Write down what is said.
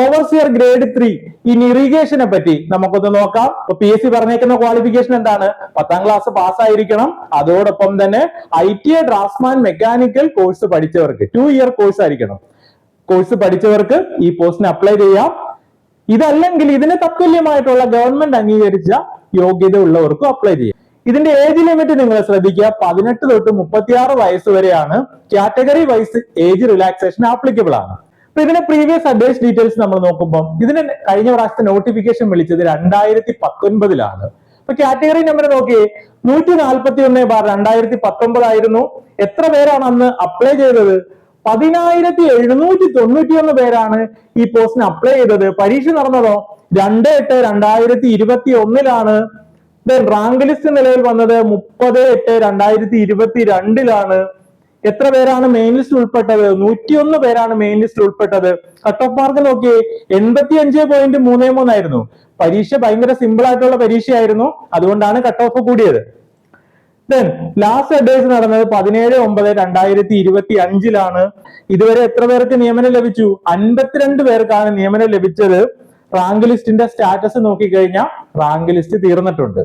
Overseer grade three in ഇറിഗേഷനെ പറ്റി നമുക്കൊന്ന് നോക്കാം. പി എസ് സി പറഞ്ഞേക്കുന്ന ക്വാളിഫിക്കേഷൻ എന്താണ്? പത്താം ക്ലാസ് പാസ്സായിരിക്കണം അതോടൊപ്പം തന്നെ I T I draftsman mechanical course പഠിച്ചവർക്ക് two year course ആയിരിക്കണം. കോഴ്സ് പഠിച്ചവർക്ക് ഈ പോസ്റ്റിന് അപ്ലൈ ചെയ്യാം. ഇതല്ലെങ്കിൽ ഇതിന് തത്തുല്യമായിട്ടുള്ള ഗവൺമെന്റ് അംഗീകരിച്ച യോഗ്യത ഉള്ളവർക്കും അപ്ലൈ ചെയ്യാം. ഇതിന്റെ ഏജ് ലിമിറ്റ് നിങ്ങൾ ശ്രദ്ധിക്കുക. പതിനെട്ട് തൊട്ട് മുപ്പത്തിയാറ് വയസ്സ് വരെയാണ്. Category wise age relaxation applicable ആണ്. അപ്പൊ ഇതിന്റെ പ്രീവിയസ് അഡ്വൈസ് ഡീറ്റെയിൽസ് നമ്മൾ നോക്കുമ്പോൾ ഇതിന് കഴിഞ്ഞ പ്രാവശ്യത്തെ നോട്ടിഫിക്കേഷൻ വിളിച്ചത് രണ്ടായിരത്തി പത്തൊൻപതിലാണ് അപ്പൊ കാറ്റഗറി നമ്പർ നോക്കിയേ നൂറ്റി നാൽപ്പത്തി ഒന്ന് ബാർ രണ്ടായിരത്തി പത്തൊമ്പതായിരുന്നു എത്ര പേരാണ് അന്ന് അപ്ലൈ ചെയ്തത്? പതിനായിരത്തി എഴുന്നൂറ്റി തൊണ്ണൂറ്റി ഒന്ന് പേരാണ് ഈ പോസ്റ്റിന് അപ്ലൈ ചെയ്തത്. പരീക്ഷ നടന്നതോ? രണ്ട് എട്ട് രണ്ടായിരത്തി ഇരുപത്തി ഒന്നിലാണ് റാങ്ക് ലിസ്റ്റ് നിലയിൽ വന്നത് മുപ്പത് എട്ട് രണ്ടായിരത്തി ഇരുപത്തി രണ്ടിലാണ് എത്ര പേരാണ് മെയിൻ ലിസ്റ്റിൽ ഉൾപ്പെട്ടത്? നൂറ്റിയൊന്ന് പേരാണ് മെയിൻ ലിസ്റ്റിൽ ഉൾപ്പെട്ടത്. കട്ട് ഓഫ് മാർക്ക് നോക്കിയേ എൺപത്തി അഞ്ച് പോയിന്റ് മൂന്ന് മൂന്നായിരുന്നു. പരീക്ഷ ഭയങ്കര സിമ്പിൾ ആയിട്ടുള്ള പരീക്ഷയായിരുന്നു. അതുകൊണ്ടാണ് കട്ട് ഓഫ് കൂടിയത്. ദെൻ ലാസ്റ്റ് അഡ്വൈസ് നടന്നത് പതിനേഴ് ഒമ്പത് രണ്ടായിരത്തി ഇരുപത്തി അഞ്ചിലാണ് ഇതുവരെ എത്ര പേർക്ക് നിയമനം ലഭിച്ചു? അൻപത്തിരണ്ട് പേർക്കാണ് നിയമനം ലഭിച്ചത്. റാങ്ക് ലിസ്റ്റിന്റെ സ്റ്റാറ്റസ് നോക്കിക്കഴിഞ്ഞാൽ റാങ്ക് ലിസ്റ്റ് തീർന്നിട്ടുണ്ട്.